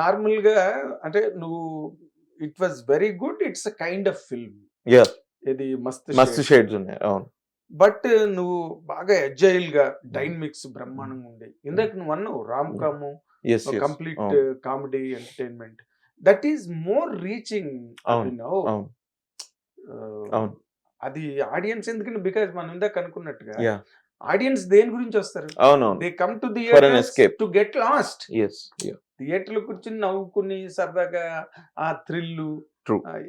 నార్మల్గా అంటే నువ్వు it was very good it's a kind of film. ఇది మస్త్ మస్తు షేడ్స్ ఉన్నాయి అవును. బట్ నువ్వు బాగా ఎజైల్గా డైనమిక్స్ బ్రహ్మాండంగా ఉండే ఇందాక నువ్వు అన్నావు rom com complete. Comedy entertainment that is more reaching. అది ఆడియన్స్ ఎందుకంటే బికాజ్ మనం ఇందాక అనుకున్నట్టుగా. ఆడియన్స్ దేని గురించి వస్తారు? అవునవును. They come to escape. To get lost as థియేటర్లో కూర్చుని నవ్వుకుని సరదాగా ఆ థ్రిల్లు.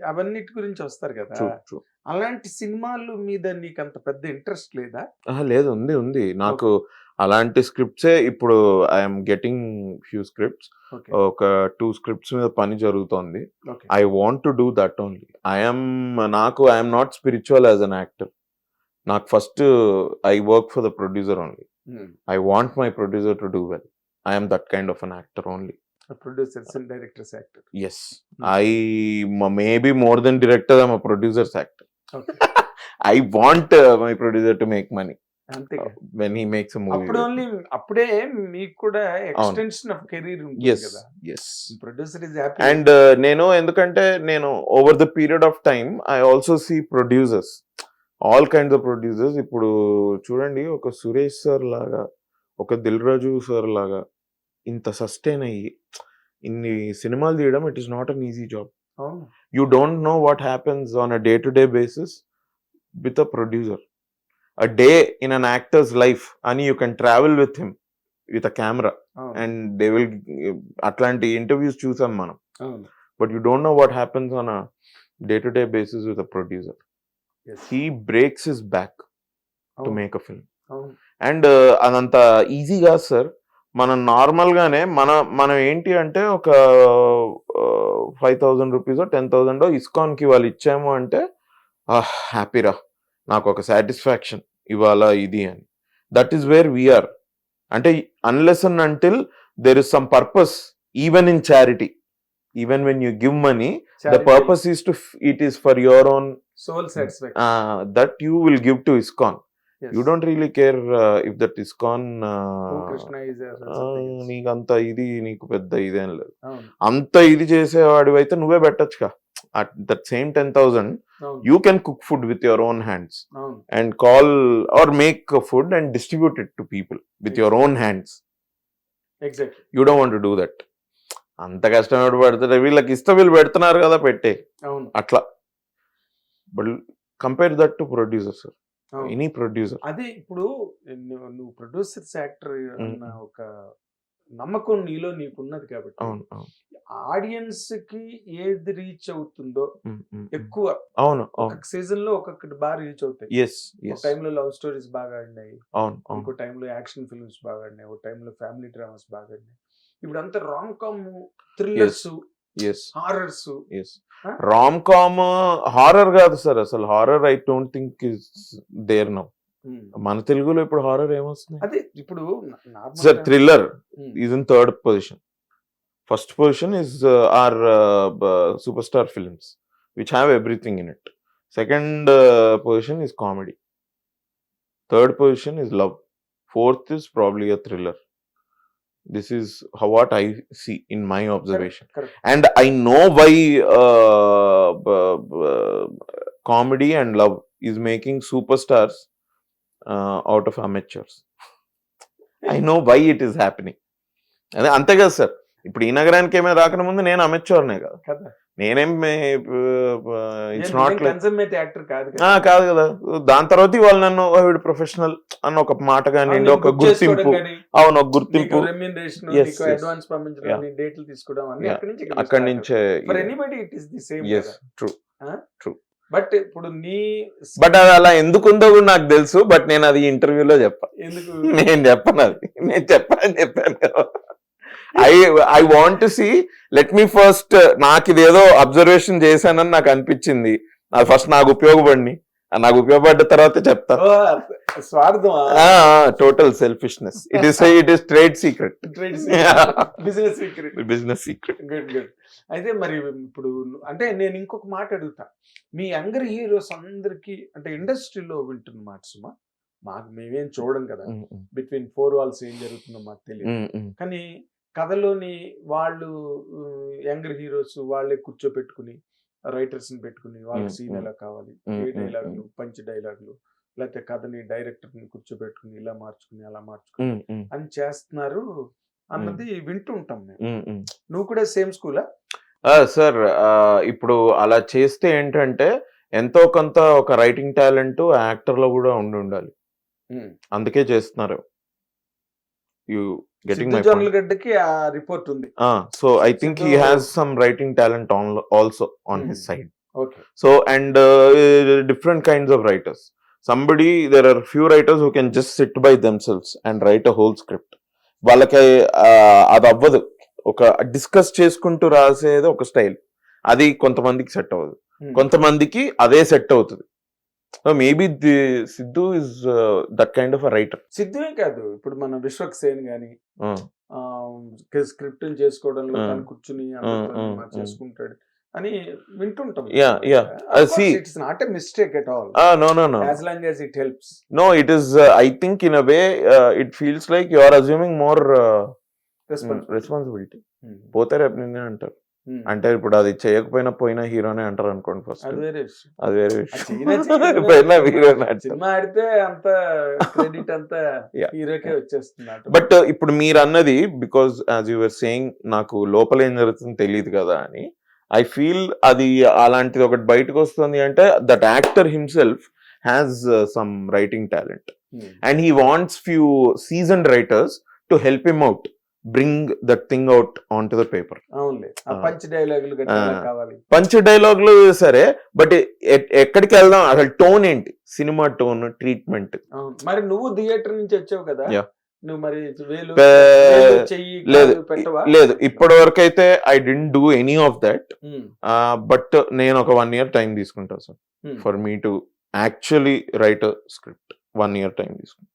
అవన్నిటి గురించి వస్తారు కదా? అలాంటి సినిమాలు మీద నీకు అంత పెద్ద ఇంట్రెస్ట్ లేదా? లేదు ఉంది ఉంది. నాకు అలాంటి స్క్రిప్ట్సే ఇప్పుడు ఐఎమ్ గెటింగ్ ఫ్యూ స్క్రిప్ట్స్. ఒక టూ స్క్రిప్ట్స్ మీద పని జరుగుతోంది. I want to do that only. I'm నాకు I'm not spiritual as an actor. నాకు first I work for the producer only I want my producer to do well I'm that kind of an actor only producers and directors actor as I maybe more than director I'm producers actor I want my producer to make money అంతే when he makes movie అప్పుడు only అప్పుడే మీకు కూడా extension of career as as producer is happy and నేను ఎందుకంటే నేను over the period of time I also see producers all kinds of producers ఇప్పుడు చూడండి ఒక సురేష్ సార్ లాగా ఒక దిల్ రాజు సార్ లాగా ఇంత సస్టైన్ అయ్యి ఇన్ని సినిమాలు తీయడం it is not an easy job you don't know what happens on a day to day basis with a producer a day in an actor's life అని you can travel with him with a camera and they will అట్లాంటి interviews చూసాం మనం. But you don't know what happens on a day to day basis with a producer. He breaks his back to make a film and అదంత easy కాదు sir మనం నార్మల్గానే మన మనం ఏంటి అంటే ఒక five thousand rupees ten thousand ఇస్కాన్కి వాళ్ళు ఇచ్చాము అంటే హ్యాపీరా నాకు ఒక సాటిస్ఫాక్షన్ ఇవాళ ఇది అని. That is where we are అంటే unless and until there is some purpose even in charity even when you give money the purpose is to it is for your own soul satisfaction that you will give to ISKCON you don't really care if that ISKCON నీకు అంత ఇది నీకు పెద్ద ఇదేం లేదు. అంత ఇది చేసేవాడివి అయితే నువ్వే పెట్టచ్చుగా. At that same ten thousand you can cook food with your own hands and call or make food and distribute it to people with your own hands you don't want do that అంత కష్టపడి పెడతారు వీళ్ళకి ఇష్టం వీళ్ళు పెడుతున్నారు కదా పెట్టే. అట్లా. But compare that to producer అవును. Any producer. అదే ఇప్పుడు నువ్వు ప్రొడ్యూసర్స్ యాక్టర్ అన్న ఒక నమ్మకం నీలో నీకు ఉన్నది కాబట్టి అవును ఆడియన్స్కి ఏది రీచ్ అవుతుందో. ఎక్కువ అవును ఒక్కొక్క సీజన్లో ఒక్కొక్కటి బాగా రీచ్ అవుతాయి. ఎస్ ఒక టైంలో లవ్ స్టోరీస్ బాగా ఆడినాయి. అవును ఇంకో టైంలో యాక్షన్ ఫిల్మ్స్ బాగా ఆడినాయి. ఒక టైంలో ఫ్యామిలీ డ్రామాస్ బాగా ఆడినాయి. ఇప్పుడు అంతా rom com thrillers horrors? Rom com horror కాదు సార్ అసలు. Horror I don't think is there now మన తెలుగులో ఇప్పుడు హారర్ ఏమొస్తుంది అదే ఇప్పుడు sir thriller is in third position first position is are super star films which have everything in it second position is comedy third position is love fourth is probably a thriller This is what I see in my observation correct. and i know why uh, b- b- comedy and love is making superstars uh, out of amateurs i know why it is happening అదే అంతే కదా sir ఇప్పుడు ఈ నగరానికి ఏమైనా రాకన ముందు నేను అమెచ్యూర్నే కదా కదా నేనేం it's not like consummate actor కాదు కాదు. కదా దాని తర్వాత ఇవాళ నన్ను "ఓ, వీడు ప్రొఫెషనల్ అన్న ఒక మాట కానివ్వండి ఒక గుర్తింపు అవును ఒక గుర్తింపు. అడ్వాన్స్ పంపించడం డేట్లు తీసుకోవడం. అక్కడి నుంచి it is the same as true but ఇప్పుడు నీ బట్ అది అలా ఎందుకు ఉందో కూడా నాకు తెలుసు బట్ నేను అది ఇంటర్వ్యూలో చెప్పా ఎందుకు? నేను చెప్పను అది. నేను చెప్పాను చెప్పాను I I want see let me first నాకు ఇదేదో అబ్జర్వేషన్ చేశానని నాకు అనిపించింది. అది ఫస్ట్ నాకు ఉపయోగపడి నాకు ఉపయోగపడ్డ తర్వాత చెప్తా. ఓ, స్వార్థం total selfishness it is it is trade secret business secret business secret good good అయితే మరి ఇప్పుడు అంటే నేను ఇంకొక మాట అడుగుతా. మీ యంగర్ హీరోస్ అందరికి అంటే ఇండస్ట్రీలో వింటున్న మాట సుమా మాకు మేమేం చూడం కదా. బిట్వీన్ ఫోర్ వాల్స్ ఏం జరుగుతుందో మాకు తెలియదు కానీ కథలోని వాళ్ళు యంగర్ హీరోస్ వాళ్ళే కూర్చోపెట్టుకుని రైటర్స్ని పెట్టుకుని వాళ్ళ మ్మ్, సీన్. ఎలా కావాలి ఏ డైలాగులు పంచ్ డైలాగులు లేకపోతే కథని డైరెక్టర్ని కూర్చోబెట్టుకుని ఇలా మార్చుకుని అలా మార్చుకుని అని చేస్తున్నారు అన్నది వింటూ ఉంటాం మేము. నువ్వు కూడా సేమ్ స్కూలా? సార్ ఇప్పుడు అలా చేస్తే ఏంటంటే ఎంతో కొంత ఒక రైటింగ్ టాలెంట్ యాక్టర్లో కూడా ఉండి ఉండాలి. అందుకే చేస్తున్నారు. యు గెటింగ్ మై జొన్నల గడ్డకి ఆ రిపోర్ట్ ఉంది. So I think he has some writing talent on also on his. Side. so and uh, different kinds of writers somebody there are few writers who can just sit by themselves and write a whole script. వాళ్ళకి అది అవ్వదు. ఒక discuss చేసుకుంటూ రాసేది ఒక style అది కొంతమందికి set అవ్వదు. కొంతమందికి అదే సెట్ అవుతుంది. Maybe Siddhu is that kind of a writer సిద్ధమే కాదు. ఇప్పుడు మన విశ్వక్ సేన్ గాని స్క్రిప్ట్ చేసుకోవడంలో ఆ. తను కూర్చుని ఆ, ఆ. చేసుకుంటాడు అని వింటుంటాం. yeah. Uh, see- it's not a mistake at all no no no as long as it helps no it is I think in a way it feels like you are assuming more response responsibility పోతే రేపు నిన్నే అంటారు. అంటే ఇప్పుడు అది చేయకపోయినా పోయినా హీరోనే అంటారు అనుకోండి ఫస్ట్ అది వేరే విషయం. అది వేరే విషయం. పోయినా హీరోనే సినిమా ఆడితే అంత క్రెడిట్ అంతా. హీరోకే వచ్చేస్తుంది బట్ ఇప్పుడు మీరు అన్నది బికాస్ యాజ్ యువర్ సేయింగ్ నాకు లోపల ఏం జరుగుతుందో తెలియదు కదా అని ఐ ఫీల్ అది అలాంటిది ఒకటి బయటకు వస్తుంది అంటే that actor himself has some writing talent and he wants few season writers to help him out bring that thing out on to the paper. Punch డైలాగులు పంచ్ డైలాగులు సరే బట్ ఎక్కడికి వెళ్దాం అసలు టోన్ ఏంటి? సినిమా టోన్ ట్రీట్మెంట్ మరి నువ్వు theatre నుంచి వచ్చావు కదా. నువ్వు మరి లేదు. లేదు. ఇప్పటి వరకు అయితే I didn't do any of that but నేను ఒక వన్ ఇయర్ టైం తీసుకుంటా sir. For me to actually write script one year time తీసుకుంటా.